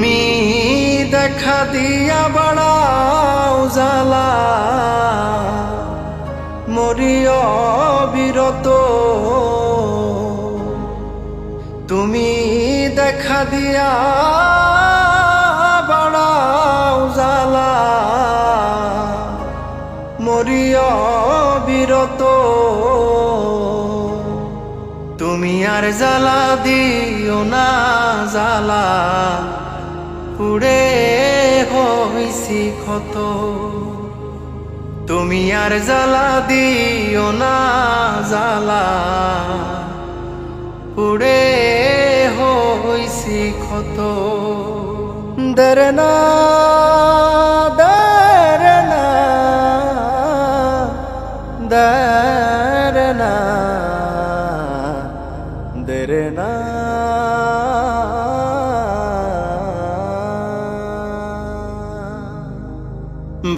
তুমি দেখা দিয়া বাড়াও জ্বালা। মরিয় বিরত। তুমি দেখা দিয়া বাড়াও জ্বালা। মরিয় বিরত। তুমি আর জ্বালা দিও না জ্বালা। পুড়ে হইছি ক্ষত। তুমি আর জ্বালা দিও না জ্বালা। পুড়ে হইছি ক্ষত। দের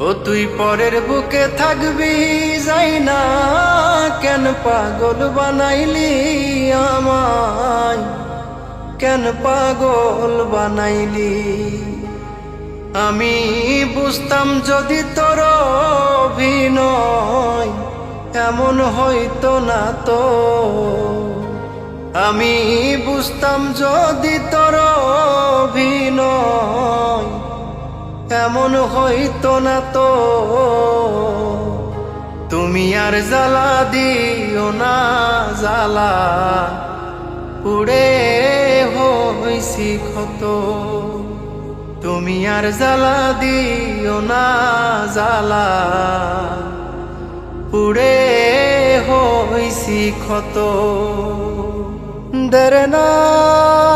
ও তুই পরের বুকে থাকবি, যাই না কেন পাগল বানাইলি আমায়? কেন পাগল বানাইলি? আমি বুঝতাম যদি তোর অভিনয় এমন হইতো না তো। আমি বুঝতাম যদি তোর অভিনয় এমন হইতো না তো? তুমি আর জ্বালা দিও না, জ্বালা পুড়ে হইছি ক্ষত। তুমি আর জ্বালা দিও না, জ্বালা পুড়ে হইছি ক্ষত। দের না।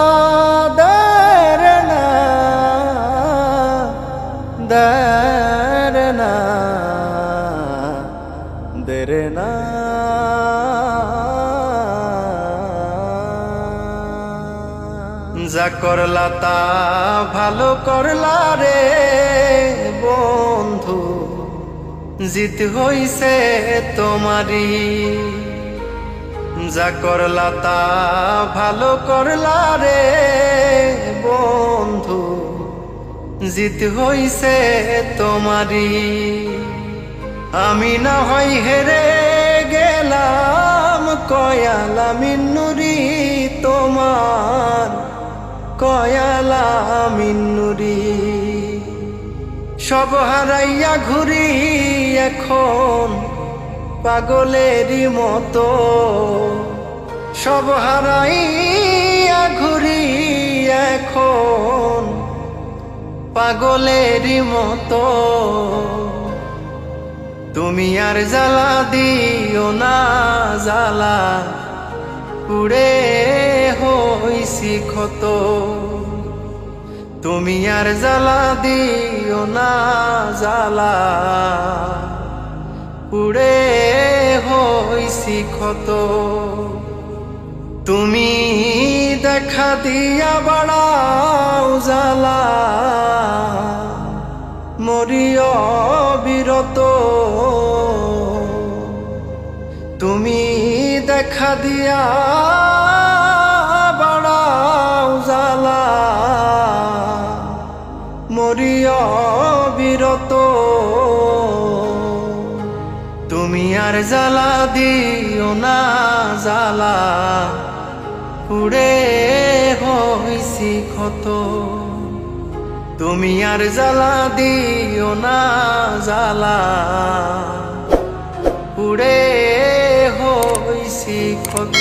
যা করলা তা ভালো করলা রে বন্ধু। জিত হইছে তোমারি যা করলা তা ভালো করলা রে বন্ধু। জিত হইছে তোমারি আমি না হয় হেরে গেলাম, কয়ালা মিন্নুরি তোমার। কয়ালা মিন্নুরি সব হারাইয়া ঘুরি এখন পাগলেরই মতো। সব হারাইয়া ঘুরি এখন পাগলেরই মতো। তুমি আর জ্বালা দিও না, জ্বালা পুড়ে হইছি তুমি আর জ্বালা দিও না, জ্বালা। পুড়ে হইছি ক্ষত। তুমি দেখা দিয়া বাড়াও জ্বালা। মরিয় বিরত। তুমি দেখা দিয়া মরিয় বিরত। তুমি আর জ্বালা দিও না, জ্বালা পুড়ে হইছি ক্ষত। তুমি আর জ্বালা দিও না, জ্বালা পুড়ে হইছি ক্ষত।